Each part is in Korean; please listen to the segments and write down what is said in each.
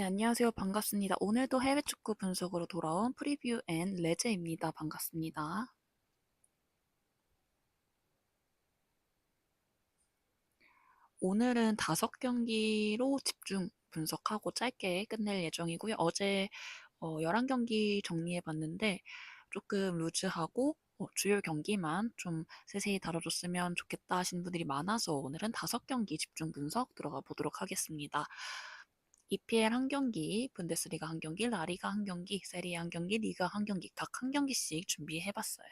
네, 안녕하세요. 반갑습니다. 오늘도 해외 축구 분석으로 돌아온 프리뷰 앤 레제입니다. 반갑습니다. 오늘은 다섯 경기로 집중 분석하고 짧게 끝낼 예정이고요. 어제 어, 11경기 정리해봤는데 조금 루즈하고 어, 주요 경기만 좀 세세히 다뤄줬으면 좋겠다 하시는 분들이 많아서 오늘은 다섯 경기 집중 분석 들어가 보도록 하겠습니다. EPL 한 경기, 분데스리가 한 경기, 라리가 한 경기, 세리에 한 경기, 리가 한 경기 각 한 경기씩 준비해봤어요.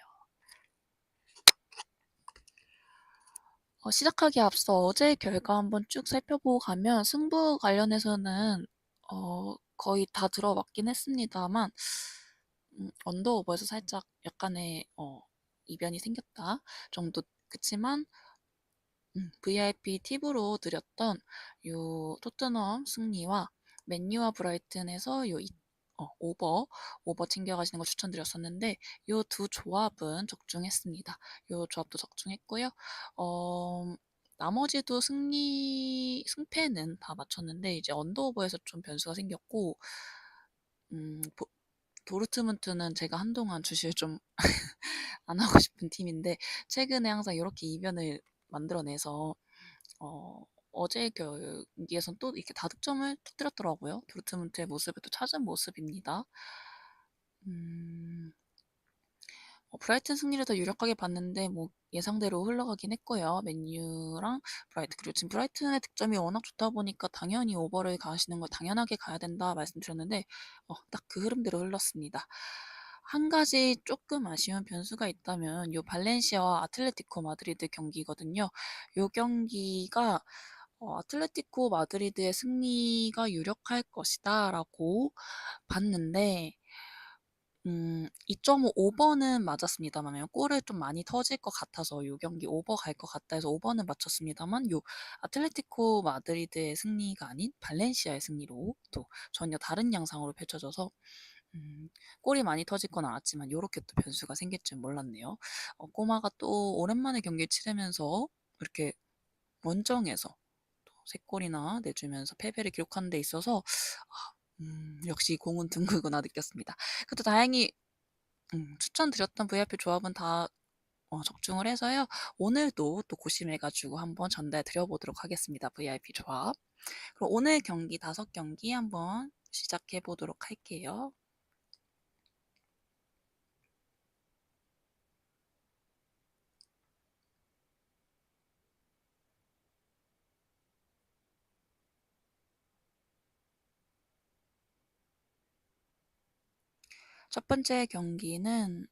어, 시작하기 앞서 어제 결과 한번 쭉 살펴보고 가면 승부 관련해서는 어, 거의 다 들어맞긴 했습니다만 음, 언더오버에서 살짝 약간의 어, 이변이 생겼다 정도 그치만 음, VIP 팁으로 드렸던 요 토트넘 승리와 맨유와 브라이튼에서 요 이, 어, 오버 오버 챙겨가시는 거 추천드렸었는데 요 두 조합은 적중했습니다. 요 조합도 적중했고요. 어, 나머지도 승리 승패는 다 맞췄는데 이제 언더오버에서 좀 변수가 생겼고 음, 보, 도르트문트는 제가 한동안 주식을 좀 안 하고 싶은 팀인데 최근에 항상 이렇게 이변을 만들어내서 어, 어제 경기에선 또 이렇게 다득점을 터뜨렸더라고요. 도르트문트의 모습을 또 찾은 모습입니다. 음, 어, 브라이튼 승리를 더 유력하게 봤는데 뭐 예상대로 흘러가긴 했고요. 맨유랑 브라이튼 그리고 지금 브라이튼의 득점이 워낙 좋다 보니까 당연히 오버를 가시는 걸 당연하게 가야 된다 말씀드렸는데 어, 딱 그 흐름대로 흘렀습니다. 한 가지 조금 아쉬운 변수가 있다면 요 발렌시아와 아틀레티코 마드리드 경기거든요. 요 경기가 어, 아틀레티코 마드리드의 승리가 유력할 것이다라고 봤는데 음, 2.5 오버는 맞았습니다만 골을 좀 많이 터질 것 같아서 요 경기 오버 갈 것 같다 해서 오버는 맞췄습니다만 요 아틀레티코 마드리드의 승리가 아닌 발렌시아의 승리로 또 전혀 다른 양상으로 펼쳐져서 음, 골이 많이 터질 건 알았지만 요렇게 또 변수가 생길 줄 몰랐네요. 어, 꼬마가 또 오랜만에 경기를 치르면서 이렇게 원정에서 또 3골이나 내주면서 패배를 기록하는 데 있어서 아, 음, 역시 공은 둥글구나 느꼈습니다. 그래도 다행히 음, 추천드렸던 VIP 조합은 다 어, 적중을 해서요. 오늘도 또 고심해가지고 한번 전달 드려보도록 하겠습니다. VIP 조합. 그럼 오늘 경기 다섯 경기 한번 시작해 보도록 할게요. 첫 번째 경기는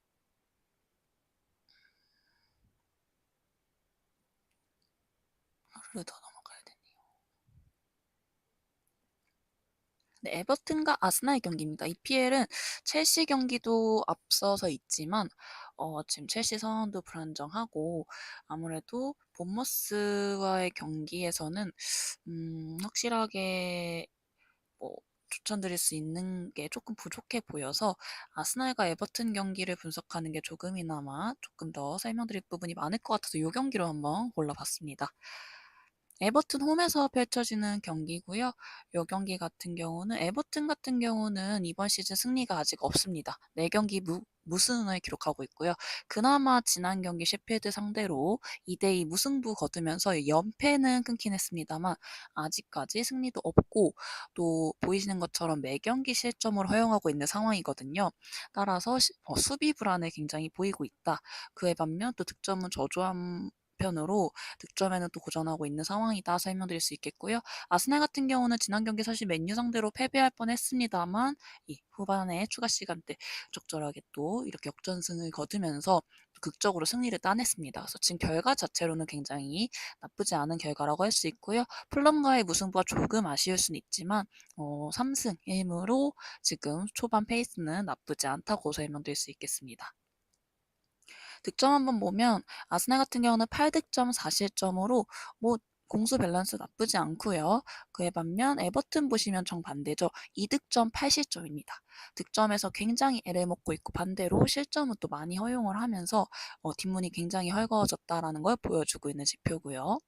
하루를 더 넘어가야 되네요. 네, 에버튼과 아스날 경기입니다. EPL은 첼시 경기도 앞서서 있지만 어, 지금 첼시 상황도 불안정하고 아무래도 본머스와의 경기에서는 음, 확실하게 뭐 추천드릴 수 있는 게 조금 부족해 보여서 아스날과 에버튼 경기를 분석하는 게 조금이나마 조금 더 설명드릴 부분이 많을 것 같아서 이 경기로 한번 골라봤습니다. 에버튼 홈에서 펼쳐지는 경기고요. 이 경기 같은 경우는 에버튼 같은 경우는 이번 시즌 승리가 아직 없습니다. 4경기 무, 무승을 기록하고 있고요. 그나마 지난 경기 셰필드 상대로 2대2 무승부 거두면서 연패는 끊긴 했습니다만 아직까지 승리도 없고 또 보이시는 것처럼 매 경기 실점을 허용하고 있는 상황이거든요. 따라서 시, 어, 수비 불안을 굉장히 보이고 있다. 그에 반면 또 득점은 저조 한 편으로 득점에는 또 고전하고 있는 상황이다 설명드릴 수 있겠고요. 아스날 같은 경우는 지난 경기 사실 맨유 상대로 패배할 뻔했습니다만 이 후반에 추가 시간 때 적절하게 또 이렇게 역전승을 거두면서 극적으로 승리를 따냈습니다. 그래서 지금 결과 자체로는 굉장히 나쁘지 않은 결과라고 할 수 있고요. 플럼과의 무승부가 조금 아쉬울 수는 있지만 어, 3승 1무로 지금 초반 페이스는 나쁘지 않다고 설명드릴 수 있겠습니다. 득점 한번 보면 아스날 같은 경우는 8득점 4실점으로 뭐 공수 밸런스 나쁘지 않고요. 그에 반면 에버튼 보시면 정반대죠. 2득점 8실점입니다. 득점에서 굉장히 애를 먹고 있고 반대로 실점은 또 많이 허용을 하면서 어, 뒷문이 굉장히 헐거워졌다라는 걸 보여주고 있는 지표고요.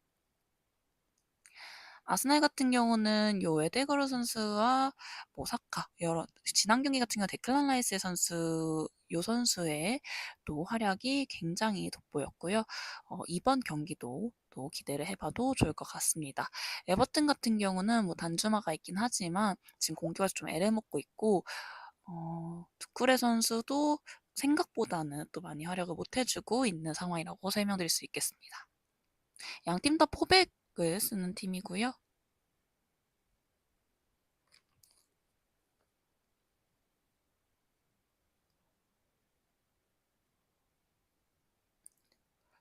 아스날 같은 경우는 요 웨데거로 선수와 뭐 사카 여러 지난 경기 같은 경우 데클란 라이스 선수 요 선수의 또 활약이 굉장히 돋보였고요. 어 이번 경기도 또 기대를 해 봐도 좋을 것 같습니다. 에버튼 같은 경우는 뭐 단주마가 있긴 하지만 지금 공격에서 좀 애를 먹고 있고 어 두쿠레 선수도 생각보다는 또 많이 활약을 못 해주고 있는 상황이라고 설명드릴 수 있겠습니다. 양 팀 다 포백 을 쓰는 팀이고요.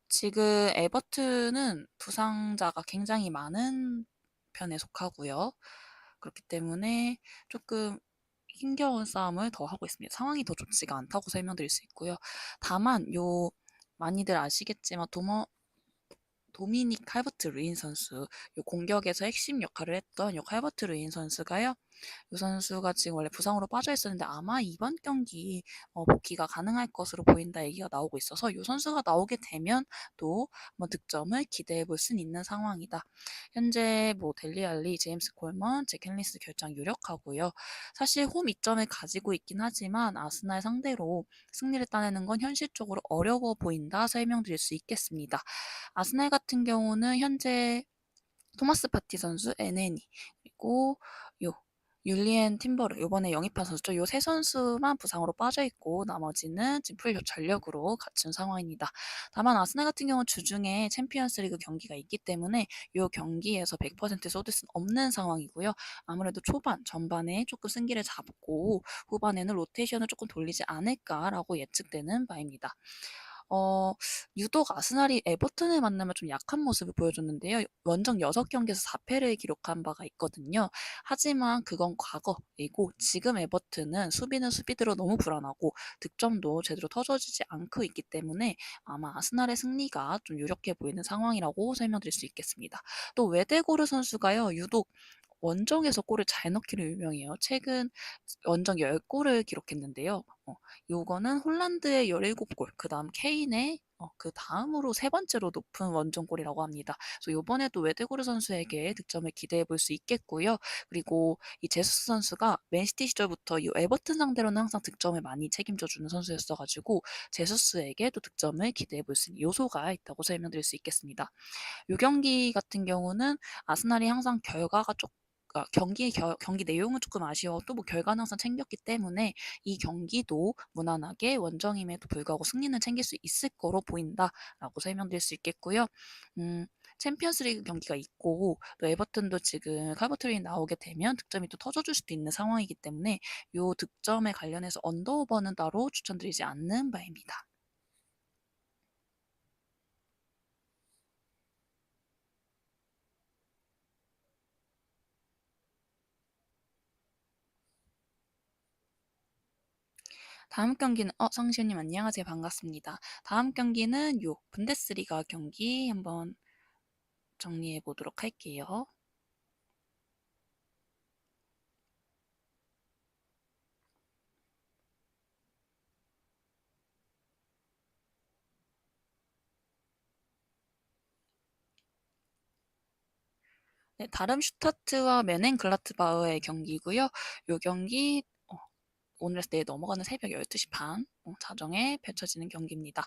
지금 에버튼은 부상자가 굉장히 많은 편에 속하고요. 그렇기 때문에 조금 힘겨운 싸움을 더 하고 있습니다. 상황이 더 좋지가 않다고 설명드릴 수 있고요. 다만 요 많이들 아시겠지만 도머 도미닉 칼버트 루인 선수, 요 공격에서 핵심 역할을 했던 요 칼버트 루인 선수가요. 이 선수가 지금 원래 부상으로 빠져 있었는데 아마 이번 경기 어, 복귀가 가능할 것으로 보인다 얘기가 나오고 있어서 이 선수가 나오게 되면 또 한번 득점을 기대해 볼수 있는 상황이다. 현재 뭐 델리 알리, 제임스 콜먼, 제켄리스 결장 유력하고요. 사실 홈 이점을 가지고 있긴 하지만 아스날 상대로 승리를 따내는 건 현실적으로 어려워 보인다 설명드릴 수 있겠습니다. 아스날 같은 경우는 현재 토마스 파티 선수, 에네니 그리고 요 율리엔 팀버를 이번에 영입한 선수죠. 요 세 선수만 부상으로 빠져 있고 나머지는 지금 풀 전력으로 갖춘 상황입니다. 다만 아스날 같은 경우는 주중에 챔피언스리그 경기가 있기 때문에 요 경기에서 100% 쏟을 수는 없는 상황이고요. 아무래도 초반, 전반에 조금 승기를 잡고 후반에는 로테이션을 조금 돌리지 않을까라고 예측되는 바입니다. 어 유독 아스날이 에버튼을 만나면 좀 약한 모습을 보여줬는데요. 원정 6경기에서 4패를 기록한 바가 있거든요. 하지만 그건 과거이고 지금 에버튼은 수비는 수비대로 너무 불안하고 득점도 제대로 터져지지 않고 있기 때문에 아마 아스날의 승리가 좀 유력해 보이는 상황이라고 설명드릴 수 있겠습니다. 또 웨데고르 선수가요. 유독 원정에서 골을 잘 넣기로 유명해요. 최근 원정 10골을 기록했는데요. 어, 요거는 홀란드의 17골, 그 다음 케인의 어, 그 다음으로 세 번째로 높은 원정골이라고 합니다. 그래서 요번에도 웨데고르 선수에게 득점을 기대해 볼 수 있겠고요. 그리고 이 제수스 선수가 맨시티 시절부터 이 에버튼 상대로는 항상 득점을 많이 책임져 주는 선수였어가지고 제수스에게 도 득점을 기대해 볼 수 있는 요소가 있다고 설명드릴 수 있겠습니다. 요 경기 같은 경우는 아스날이 항상 결과가 조금 그러니까 경기 겨, 경기 내용은 조금 아쉬워도 뭐 결과는 항상 챙겼기 때문에 이 경기도 무난하게 원정임에도 불구하고 승리는 챙길 수 있을 거로 보인다라고 설명드릴 수 있겠고요. 음, 챔피언스리그 경기가 있고 또 에버튼도 지금 칼버트레인 나오게 되면 득점이 또 터져줄 수도 있는 상황이기 때문에 이 득점에 관련해서 언더오버는 따로 추천드리지 않는 바입니다. 다음 경기는 어 성시현님 안녕하세요 반갑습니다. 다음 경기는 요 분데스리가 경기 한번 정리해 보도록 할게요. 네, 다름 슈타트와 메넨글라트바흐의 경기고요. 요 경기 오늘에서 내일 넘어가는 새벽 12시 반? 어, 자정에 펼쳐지는 경기입니다.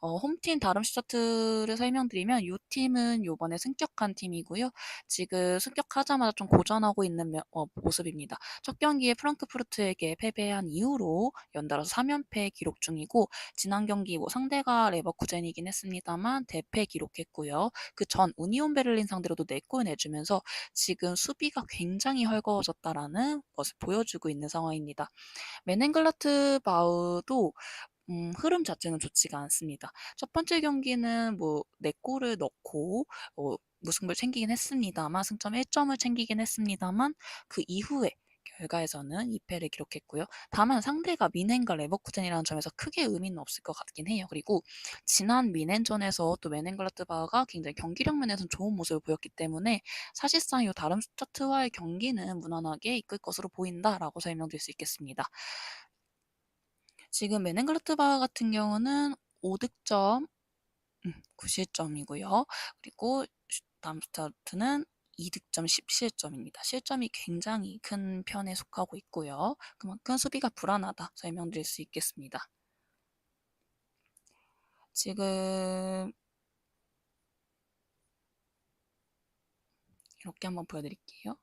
어, 홈팀 다름슈타트를 설명드리면 이 팀은 요번에 승격한 팀이고요. 지금 승격하자마자 좀 고전하고 있는 어, 모습입니다. 첫 경기에 프랑크푸르트에게 패배한 이후로 연달아서 3연패 기록 중이고 지난 경기 뭐 상대가 레버쿠젠이긴 했습니다만 대패 기록했고요. 그 전 우니온 베를린 상대로도 4골 내주면서 지금 수비가 굉장히 헐거워졌다라는 것을 보여주고 있는 상황입니다. 메넨글라트 바우도 음, 흐름 자체는 좋지가 않습니다. 첫 번째 경기는 뭐 4골을 넣고 어, 무승부를 챙기긴 했습니다만 승점 1점을 챙기긴 했습니다만 그 이후에 결과에서는 2패를 기록했고요. 다만 상대가 미넨과 레버쿠젠이라는 점에서 크게 의미는 없을 것 같긴 해요. 그리고 지난 미넨전에서 또 메넨글라트바흐가 굉장히 경기력 면에서는 좋은 모습을 보였기 때문에 사실상 이 다른 스타트와의 경기는 무난하게 이끌 것으로 보인다라고 설명드릴 수 있겠습니다. 지금 메넨글라트바흐 같은 경우는 5득점 9실점이고요. 음, 그리고 담스타트는 2득점 10실점입니다. 실점이 굉장히 큰 편에 속하고 있고요. 그만큼 수비가 불안하다 설명드릴 수 있겠습니다. 지금 이렇게 한번 보여드릴게요.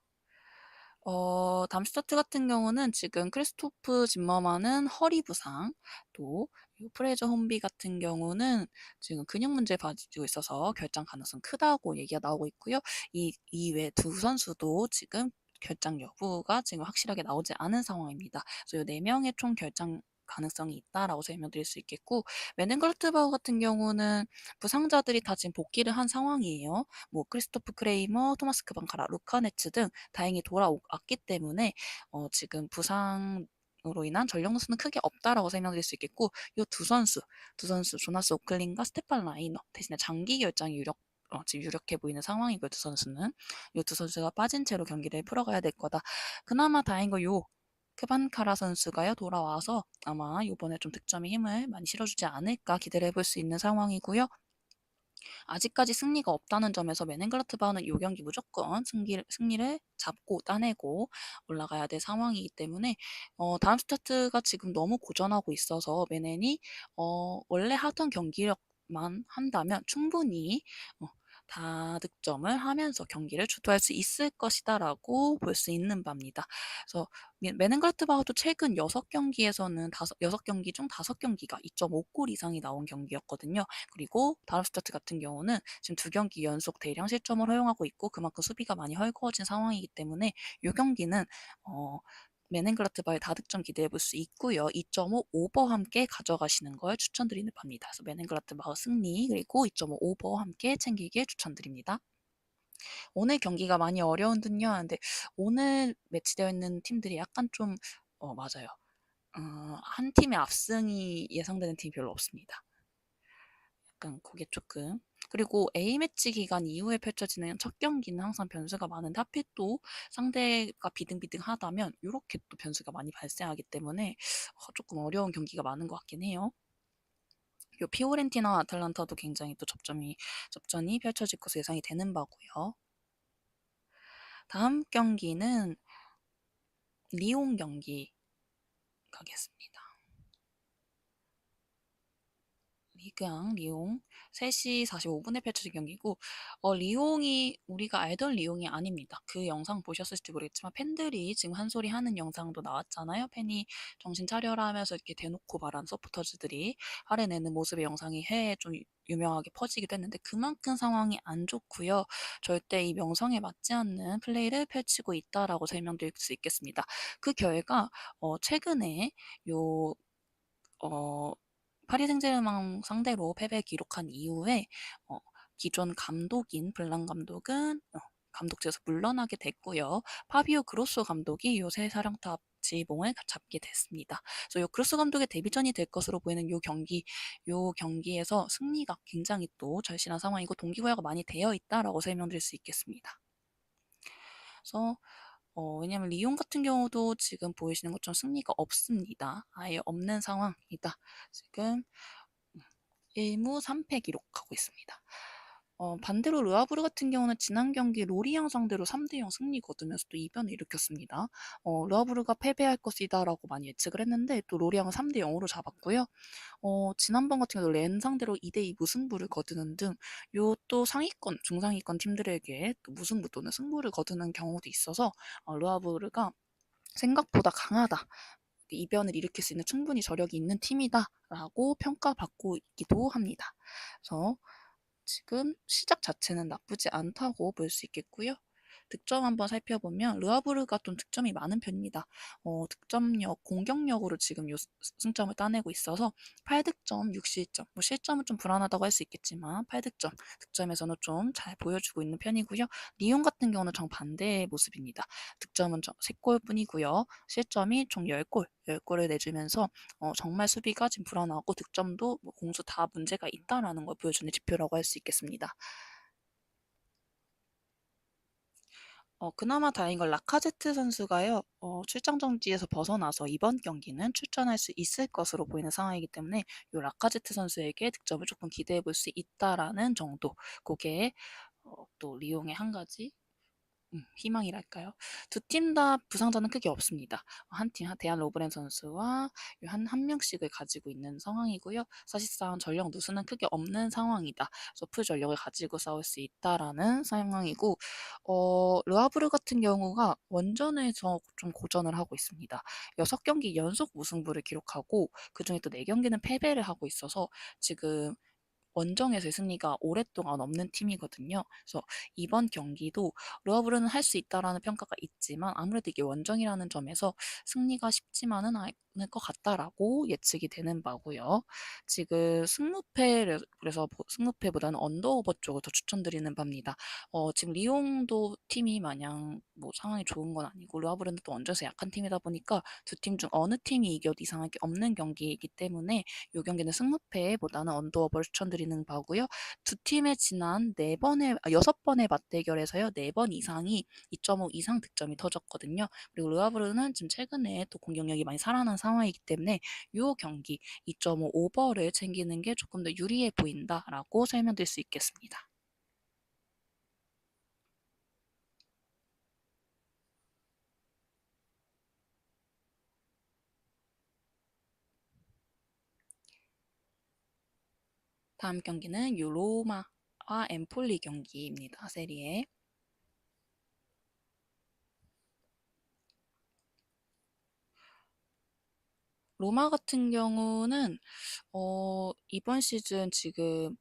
어, 담슈타트 같은 경우는 지금 크리스토프 짐머만은 허리 부상, 또 프레저 홈비 같은 경우는 지금 근육 문제 가지고 있어서 결장 가능성 크다고 얘기가 나오고 있고요. 이 이외 두 선수도 지금 결장 여부가 지금 확실하게 나오지 않은 상황입니다. 그래서 네 명의 총 결장 가능성이 있다라고 설명드릴 수 있겠고 메넨걸트바우 같은 경우는 부상자들이 다 지금 복귀를 한 상황이에요. 뭐 크리스토프 크레이머, 토마스 크방카라, 루카네츠 등 다행히 돌아왔기 때문에 어, 지금 부상 으로 인한 전력 누수는 크게 없다라고 설명드릴 수 있겠고 이 두 선수, 두 선수 조나스 오클린과 스테판 라이너 대신에 장기 결장이 유력 어, 지금 유력해 보이는 상황이고 두 선수는 이 두 선수가 빠진 채로 경기를 풀어가야 될 거다. 그나마 다행인 거요 크반카라 선수가요 돌아와서 아마 이번에 좀 득점에 힘을 많이 실어주지 않을까 기대를 해볼 수 있는 상황이고요. 아직까지 승리가 없다는 점에서 메넨글라트바우는 이 경기 무조건 승기를, 승리를 잡고 따내고 올라가야 될 상황이기 때문에 어, 다음 스타트가 지금 너무 고전하고 있어서 메넨이 어, 원래 하던 경기력 만 한다면 충분히 어, 다득점을 하면서 경기를 주도할 수 있을 것이다라고 볼 수 있는 바입니다. 그래서 메넨글라트바흐도 최근 6경기에서는 5, 6경기 중 5경기가 2.5골 이상이 나온 경기였거든요. 그리고 다름스타트 같은 경우는 지금 두 경기 연속 대량 실점을 허용하고 있고 그만큼 수비가 많이 헐거워진 상황이기 때문에 이 경기는 어, 메넨글라트바의 다득점 기대해 볼 수 있고요. 2.5 오버와 함께 가져가시는 걸 추천드리는 바입니다. 그래서 메넨글라트바의 승리 그리고 2.5 오버와 함께 챙기길 추천드립니다. 오늘 경기가 많이 어려운 듯요. 근데 오늘 매치되어 있는 팀들이 약간 좀 어, 맞아요. 어, 한 팀의 압승이 예상되는 팀이 별로 없습니다. 약간 그게 조금 그리고 A매치 기간 이후에 펼쳐지는 첫 경기는 항상 변수가 많은데 하필 또 상대가 비등비등하다면 이렇게 또 변수가 많이 발생하기 때문에 어, 조금 어려운 경기가 많은 것 같긴 해요. 요 피오렌티나 아틀란타도 굉장히 또 접점이 접전이 펼쳐질 것으로 예상이 되는 바고요. 다음 경기는 리옹 경기 가겠습니다. 리그앙, 리옹 3시 45분에 펼쳐진 경기고 어, 리옹이 우리가 알던 리옹이 아닙니다. 그 영상 보셨을지 모르겠지만 팬들이 지금 한 소리 하는 영상도 나왔잖아요. 팬이 정신 차려라 하면서 이렇게 대놓고 말한 서포터즈들이 화내내는 모습의 영상이 해외에 좀 유명하게 퍼지기도 했는데 그만큼 상황이 안 좋고요. 절대 이 명성에 맞지 않는 플레이를 펼치고 있다라고 설명드릴 수 있겠습니다. 그 결과 어, 최근에 요 어, 파리 생제르맹 상대로 패배 기록한 이후에 어, 기존 감독인 블랑 감독은 어, 감독직에서 물러나게 됐고요. 파비오 그로소 감독이 요새 사령탑 지봉을 잡게 됐습니다. 그래서 요 그로소 감독의 데뷔전이 될 것으로 보이는 요 경기, 요 경기에서 승리가 굉장히 또 절실한 상황이고 동기부여가 많이 되어 있다라고 설명드릴 수 있겠습니다. 그래서 어, 왜냐면 리옹 같은 경우도 지금 보이시는 것처럼 승리가 없습니다. 아예 없는 상황이다. 지금 1무 3패 기록하고 있습니다. 어, 반대로 르아브르 같은 경우는 지난 경기 로리앙 상대로 3대0 승리 거두면서 또 이변을 일으켰습니다. 어, 르아브르가 패배할 것이다라고 많이 예측을 했는데 또 로리앙은 3대0으로 잡았고요. 어, 지난번 같은 경우 렌 상대로 2대2 무승부를 거두는 등 요 또 상위권, 중상위권 팀들에게 또 무승부 또는 승부를 거두는 경우도 있어서 어, 르아브르가 생각보다 강하다. 이변을 일으킬 수 있는 충분히 저력이 있는 팀이다라고 평가받고 있기도 합니다. 그래서 지금 시작 자체는 나쁘지 않다고 볼 수 있겠고요. 득점 한번 살펴보면 르아브르가 좀 득점이 많은 편입니다. 어, 득점력, 공격력으로 지금 요 승점을 따내고 있어서 8득점, 6실점, 뭐 실점은 좀 불안하다고 할 수 있겠지만 8득점, 득점에서는 좀 잘 보여주고 있는 편이고요. 리옹 같은 경우는 정반대의 모습입니다. 득점은 3골뿐이고요. 실점이 총 10골, 10골을 내주면서 어, 정말 수비가 지금 불안하고 득점도 뭐 공수 다 문제가 있다라는 걸 보여주는 지표라고 할 수 있겠습니다. 어, 그나마 다행인 건 라카제트 선수가요, 어, 출장 정지에서 벗어나서 이번 경기는 출전할 수 있을 것으로 보이는 상황이기 때문에 이 라카제트 선수에게 득점을 조금 기대해 볼 수 있다라는 정도. 그게 어, 또 리옹의 한 가지 음, 희망이랄까요? 두 팀 다 부상자는 크게 없습니다. 한 팀, 대한 로브렌 선수와 한, 한 명씩을 가지고 있는 상황이고요. 사실상 전력 누수는 크게 없는 상황이다. 풀 전력을 가지고 싸울 수 있다라는 상황이고, 어, 르하브르 같은 경우가 원전에서 좀 고전을 하고 있습니다. 6경기 연속 무승부를 기록하고, 그 중에 또 4경기는 패배를 하고 있어서 지금 원정에서의 승리가 오랫동안 없는 팀이거든요. 그래서 이번 경기도 르하브르는 할 수 있다라는 평가가 있지만 아무래도 이게 원정이라는 점에서 승리가 쉽지만은 않을 것 같다라고 예측이 되는 바고요. 지금 승무패 그래서 승무패보다는 언더오버 쪽을 더 추천드리는 바입니다. 어, 지금 리옹도 팀이 마냥 뭐 상황이 좋은 건 아니고 르하브르는 또 원정에서 약한 팀이다 보니까 두 팀 중 어느 팀이 이겨도 이상할 게 없는 경기이기 때문에 이 경기는 승무패보다는 언더오버를 추천드리는 바고요. 두 팀의 지난 네 번의 아, 여섯 번의 맞대결에서요 네번 이상이 2.5 이상 득점이 터졌거든요. 그리고 르하브르는 지금 최근에 또 공격력이 많이 살아난 상황이기 때문에 이 경기 2.5 오버를 챙기는 게 조금 더 유리해 보인다라고 설명드릴 수 있겠습니다. 다음 경기는 유로마와 엠폴리 경기입니다. 세리에. 로마 같은 경우는 어, 이번 시즌 지금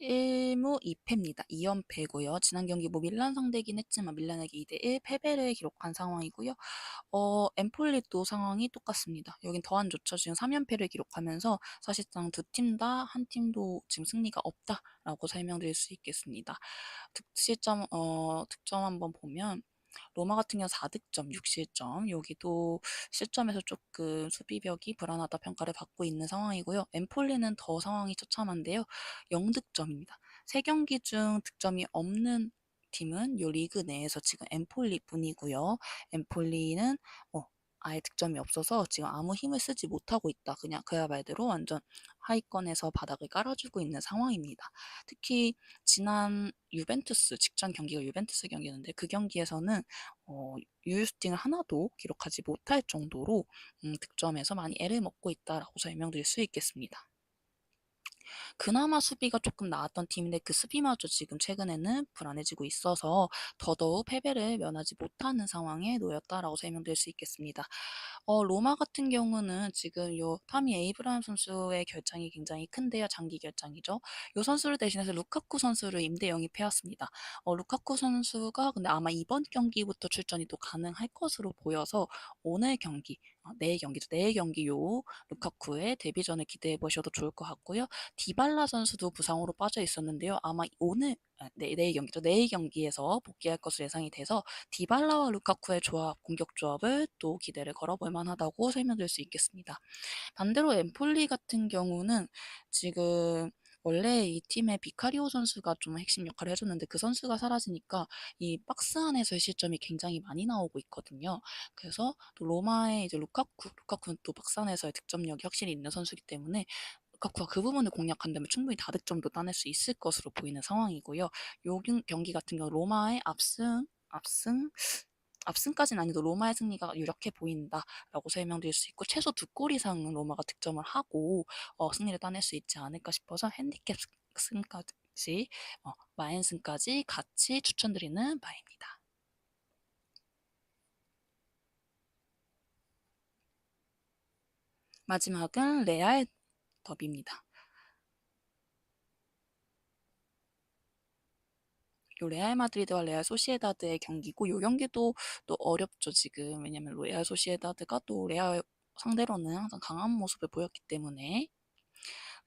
1무 2패입니다. 2연패고요. 지난 경기 뭐 밀란 상대긴 했지만 밀란에게 2대1 패배를 기록한 상황이고요. 어, 엠폴리도 상황이 똑같습니다. 여긴 더안 좋죠. 지금 3연패를 기록하면서 사실상 두 팀 다 한 팀도 지금 승리가 없다라고 설명드릴 수 있겠습니다. 득실점 어, 득점 한번 보면 로마 같은 경우 4득점, 6실점. 여기도 실점에서 조금 수비벽이 불안하다 평가를 받고 있는 상황이고요. 엠폴리는 더 상황이 처참한데요. 0득점입니다. 3경기 중 득점이 없는 팀은 요 리그 내에서 지금 엠폴리 뿐이고요. 엠폴리는 어, 아예 득점이 없어서 지금 아무 힘을 쓰지 못하고 있다. 그냥 그야 말대로 완전 하위권에서 바닥을 깔아주고 있는 상황입니다. 특히 지난 유벤투스 직전 경기가 유벤투스 경기였는데 그 경기에서는 어, 유유스팅을 하나도 기록하지 못할 정도로 음, 득점에서 많이 애를 먹고 있다라고 설명드릴 수 있겠습니다. 그나마 수비가 조금 나았던 팀인데 그 수비마저 지금 최근에는 불안해지고 있어서 더더욱 패배를 면하지 못하는 상황에 놓였다라고 설명드릴 수 있겠습니다. 어, 로마 같은 경우는 지금 요 타미 에이브라임 선수의 결장이 굉장히 큰데요. 장기 결장이죠. 요 선수를 대신해서 루카쿠 선수를 임대 영입해왔습니다. 어, 루카쿠 선수가 근데 아마 이번 경기부터 출전이 또 가능할 것으로 보여서 오늘 경기 어, 내일 경기죠. 내일 경기 요 루카쿠의 데뷔전을 기대해 보셔도 좋을 것 같고요. 디발라 선수도 부상으로 빠져 있었는데요. 아마 오늘 아, 네, 내일 경기죠. 내일 경기에서 복귀할 것으로 예상이 돼서 디발라와 루카쿠의 조합, 공격 조합을 또 기대를 걸어볼 만하다고 설명드릴 수 있겠습니다. 반대로 엠폴리 같은 경우는 지금 원래 이 팀의 비카리오 선수가 좀 핵심 역할을 해줬는데 그 선수가 사라지니까 이 박스 안에서의 실점이 굉장히 많이 나오고 있거든요. 그래서 또 로마의 이제 루카쿠, 루카쿠는 또 박스 안에서의 득점력이 확실히 있는 선수이기 때문에 루카쿠가 그 부분을 공략한다면 충분히 다득점도 따낼 수 있을 것으로 보이는 상황이고요. 요 경기 같은 경우 로마의 압승, 압승, 압승까지는 아니도 로마의 승리가 유력해 보인다라고 설명드릴 수 있고 최소 두 골 이상은 로마가 득점을 하고 어, 승리를 따낼 수 있지 않을까 싶어서 핸디캡 승까지 어, 마엔승까지 같이 추천드리는 바입니다. 마지막은 레알 더비입니다. 요 레알 마드리드와 레알 소시에다드의 경기고 요 경기도 또 어렵죠 지금 왜냐면 레알 소시에다드가 또 레알 상대로는 항상 강한 모습을 보였기 때문에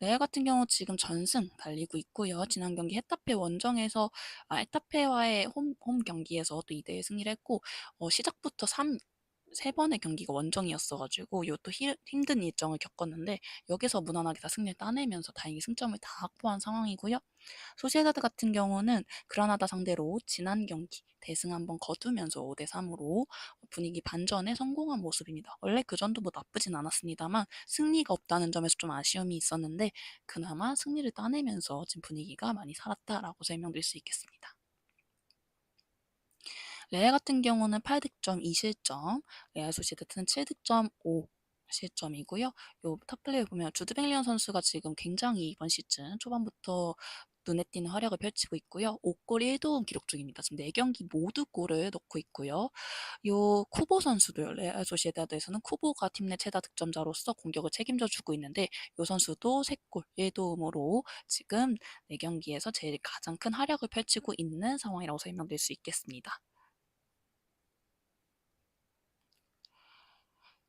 레알 같은 경우 지금 전승 달리고 있고요. 지난 경기 헤타페 원정에서 아, 헤타페와의 홈, 홈 경기에서 또 2대1 승리를 했고 어, 시작부터 3, 세 번의 경기가 원정이었어가지고 이것도 힘든 일정을 겪었는데 여기서 무난하게 다 승리를 따내면서 다행히 승점을 다 확보한 상황이고요. 소시에다드 같은 경우는 그라나다 상대로 지난 경기 대승 한번 거두면서 5대 3으로 분위기 반전에 성공한 모습입니다. 원래 그 전도 뭐 나쁘진 않았습니다만 승리가 없다는 점에서 좀 아쉬움이 있었는데 그나마 승리를 따내면서 지금 분위기가 많이 살았다라고 설명드릴 수 있겠습니다. 레알 같은 경우는 8득점 2실점, 레알 소시에다는 7득점 5 실점이고요. 요 탑플레이 보면 주드 벨리언 선수가 지금 굉장히 이번 시즌 초반부터 눈에 띄는 활약을 펼치고 있고요. 5골 1도움 기록 중입니다. 지금 4경기 모두 골을 넣고 있고요. 요 쿠보 선수도 레알 소시에다드에서는 쿠보가 팀 내 최다 득점자로서 공격을 책임져 주고 있는데 요 선수도 3골 1도움으로 지금 4경기에서 제일 가장 큰 활약을 펼치고 있는 상황이라고 설명드릴 수 있겠습니다.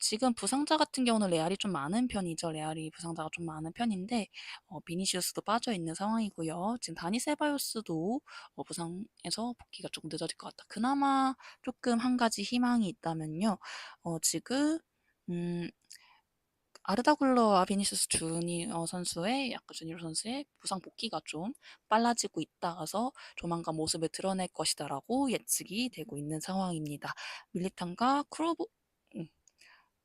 지금 부상자 같은 경우는 레알이 좀 많은 편이죠. 레알이 부상자가 좀 많은 편인데 어, 비니시우스도 빠져 있는 상황이고요. 지금 다니 세바요스도 어, 부상에서 복귀가 조금 늦어질 것 같다. 그나마 조금 한 가지 희망이 있다면요. 어, 지금 음, 아르다 굴러와 비니시우스 주니어 선수의 약간 주니어 선수의 부상 복귀가 좀 빨라지고 있다가서 조만간 모습을 드러낼 것이다라고 예측이 되고 있는 상황입니다. 밀리탄과 크로브 음,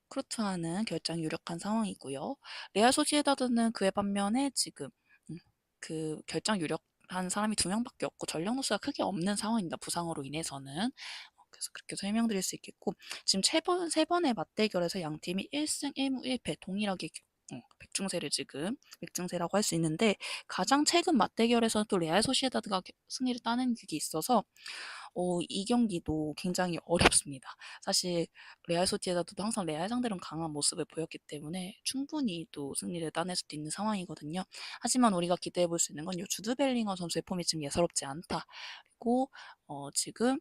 크루트와는 결장이 유력한 상황이고요. 레알 소시에다드는 그에 반면에 지금 음, 그 결장 유력한 사람이 두 명밖에 없고 전력 누수가 크게 없는 상황입니다. 부상으로 인해서는. 어, 그래서 그렇게 설명드릴 수 있겠고 지금 세, 번, 세 번의 맞대결에서 양 팀이 1승 1무 1패 동일하게 어, 백중세를 지금 백중세라고 할 수 있는데 가장 최근 맞대결에서는 또 레알 소시에다드가 승리를 따는 게 있어서 어, 이 경기도 굉장히 어렵습니다. 사실 레알 소시에다드도 항상 레알 상대로는 강한 모습을 보였기 때문에 충분히 또 승리를 따낼 수도 있는 상황이거든요. 하지만 우리가 기대해 볼 수 있는 건 요 주드 벨링엄 선수의 폼이 지금 예사롭지 않다. 그리고 어, 지금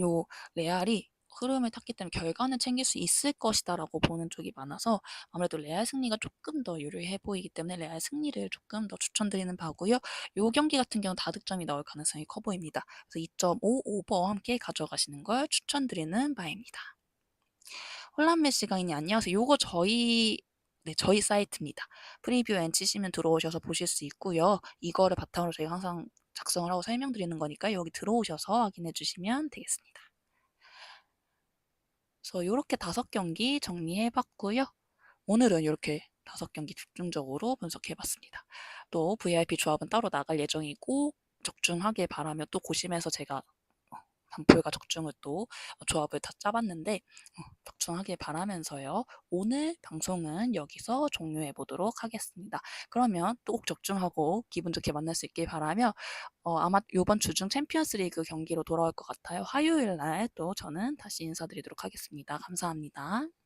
요 레알이 흐름을 탔기 때문에 결과는 챙길 수 있을 것이다라고 보는 쪽이 많아서 아무래도 레알 승리가 조금 더 유리해 보이기 때문에 레알 승리를 조금 더 추천드리는 바고요. 요 경기 같은 경우는 다득점이 나올 가능성이 커 보입니다. 그래서 2.5 오버와 함께 가져가시는 걸 추천드리는 바입니다. 혼란 메시가인이 안녕하세요. 요거 저희 네, 저희 사이트입니다. 프리뷰 앤 치시면 들어오셔서 보실 수 있고요. 이거를 바탕으로 저희가 항상 작성을 하고 설명드리는 거니까 여기 들어오셔서 확인해 주시면 되겠습니다. 그래서 이렇게 다섯 경기 정리해 봤고요. 오늘은 이렇게 다섯 경기 집중적으로 분석해 봤습니다. 또 VIP 조합은 따로 나갈 예정이고 적중하길 바라며 또 고심해서 제가 단풀과 적중을 또 조합을 다 짜봤는데 적중하길 바라면서요. 오늘 방송은 여기서 종료해 보도록 하겠습니다. 그러면 또꼭 적중하고 기분 좋게 만날 수 있길 바라며 어, 아마 이번 주중 챔피언스 리그 경기로 돌아올 것 같아요. 화요일 날 또 저는 다시 인사드리도록 하겠습니다. 감사합니다.